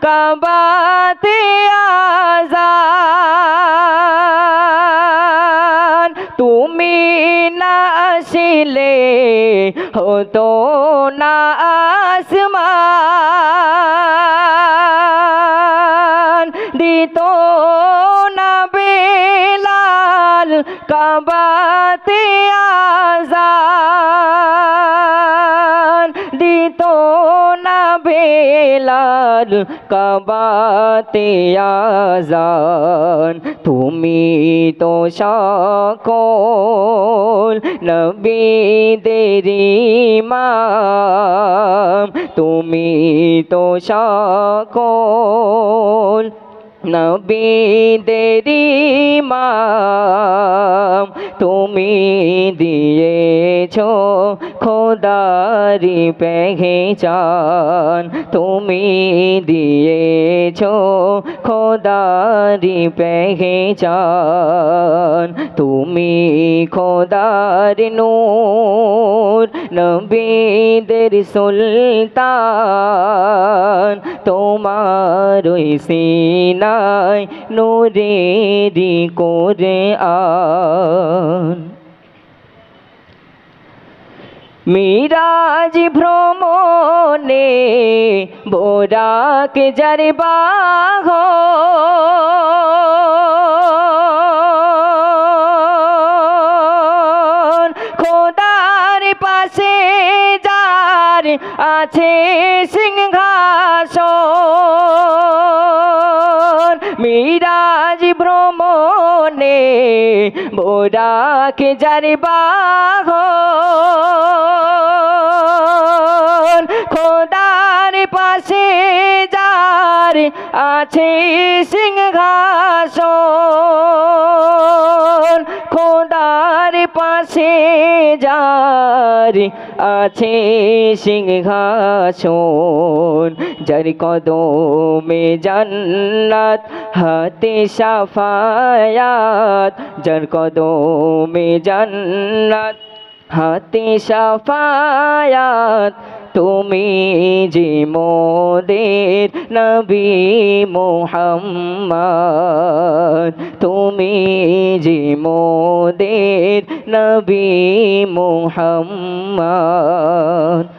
কাবাতে তুমি না আসিলে হতো না আসমান। দিত না বেলাল কাবাতে বেলাল কাবাতে আজান। তুমি তো সকল নবীদের মা তুমি তো সকল নবীদের ইমাম তুমি দিয়েছ খোদারি পেহেচান, তুমি দিয়েছ খোদারি পেহেচান, তুমি খোদার নূর, নবীদের সুলতান, তোমার ওই সিনাই নূরেরি করে আন। মিরাজ ভ্রমণে বোরাক যারে বাহ খোদার পাশে যার আছে সিংহাসন। মিরাজ ভ্রমণে বোরাকে যারে বাহ খোদার পাশে যার আছে খোদার পাশে যার আছে সিংহাসন যার কদমে জান্নাত হাতে সাফায়াত যার কদমে জান্নাত হাতে সাফায়াত তুমি যে মোদের নবী মোহাম্মদ তুমি যে মোদের নবী মোহাম্মদ।